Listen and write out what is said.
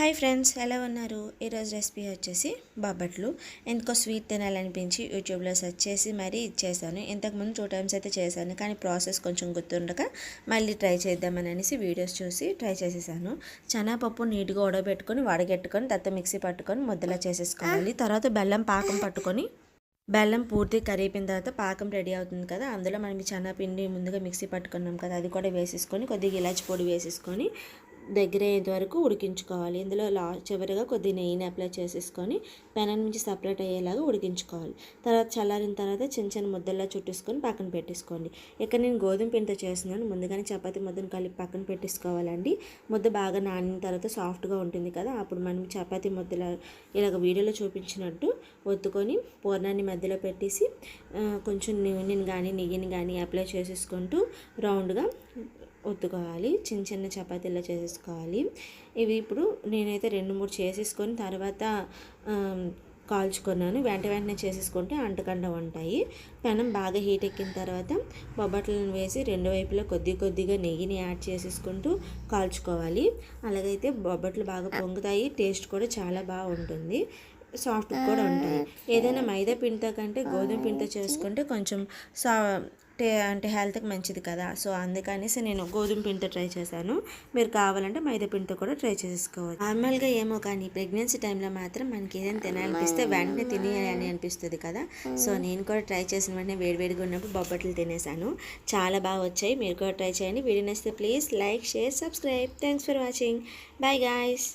Hi friends ఎలా ఉన్నారు? ఈరోజు రెసిపీ వచ్చేసి బాబట్లు ఎందుకో స్వీట్ తినాలనిపించి యూట్యూబ్లో సెర్చ్ చేసి మరీ ఇచ్చేసాను. ఇంతకుముందు టూ టైమ్స్ అయితే చేశాను కానీ ప్రాసెస్ కొంచెం గుర్తుండక మళ్ళీ ట్రై చేద్దామని అనేసి వీడియోస్ చూసి ట్రై చేసేసాను. చనాపప్పు నీట్గా ఉడబెట్టుకొని వడగెట్టుకొని తర్వాత మిక్సీ పట్టుకొని ముద్దలా చేసేసుకోవాలి. తర్వాత బెల్లం పాకం పట్టుకొని బెల్లం పూర్తి కరిగిపోయిన తర్వాత పాకం రెడీ అవుతుంది కదా అందులో మనం చనాపిండి ముందుగా మిక్సీ పట్టుకున్నాం కదా అది కూడా వేసేసుకొని కొద్దిగా ఇలాచి పొడి వేసేసుకొని దగ్గర అయ్యేంత వరకు ఉడికించుకోవాలి. ఇందులో లా చివరిగా కొద్ది నెయ్యిని అప్లై చేసేసుకొని పెనం నుంచి సపరేట్ అయ్యేలాగా ఉడికించుకోవాలి. తర్వాత చల్లారిన తర్వాత చిన్న చిన్న ముద్దల్లా చుట్టేసుకొని పక్కన పెట్టేసుకోండి. ఇక్కడ నేను గోధుమ పిండితో చేస్తున్నాను. ముందుగానే చపాతీ ముద్దను కలిపి పక్కన పెట్టేసుకోవాలండి. ముద్ద బాగా నానిన తర్వాత సాఫ్ట్గా ఉంటుంది కదా అప్పుడు మనం చపాతీ ముద్దల ఇలాగ వీడియోలో చూపించినట్టు ఒత్తుకొని పూర్ణాన్ని మధ్యలో పెట్టేసి కొంచెం నూనెని కానీ నెయ్యిని కానీ అప్లై చేసేసుకుంటూ రౌండ్గా ఒత్తుకోవాలి చిన్న చిన్న చపాతీలా చేసేసుకోవాలి. ఇవి ఇప్పుడు నేనైతే రెండు మూడు చేసేసుకొని తర్వాత కాల్చుకున్నాను. వెంట వెంటనే చేసేసుకుంటే అంటకుండా ఉంటాయి. పెనం బాగా హీట్ ఎక్కిన తర్వాత బొబ్బట్లను వేసి రెండు వైపులా కొద్ది కొద్దిగా నెయ్యిని యాడ్ చేసేసుకుంటూ కాల్చుకోవాలి. అలాగైతే బొబ్బట్లు బాగా పొంగుతాయి టేస్ట్ కూడా చాలా బాగుంటుంది సాఫ్ట్ కూడా ఉంటాయి. ఏదైనా మైదా పిండితో కంటే గోధుమ పిండితో చేసుకుంటే కొంచెం సా అంటే హెల్త్కి మంచిది కదా. సో అందుకనేసి నేను గోధుమ పిండితో ట్రై చేశాను. మీరు కావాలంటే మైదా పిండితో కూడా ట్రై చేసుకోవచ్చు. నార్మల్గా ఏమో కానీ ప్రెగ్నెన్సీ టైంలో మాత్రం మనకి ఏదైనా తినాలనిపిస్తే వెంటనే తినేయాలని అనిపిస్తుంది కదా. సో నేను కూడా ట్రై చేసిన వెంటనే వేడివేడిగా ఉన్నప్పుడు బొబ్బట్లు తినేసాను చాలా బాగా వచ్చాయి. మీరు కూడా ట్రై చేయండి. వీడియో నచ్చితే please like share subscribe. Thanks for watching. Bye guys.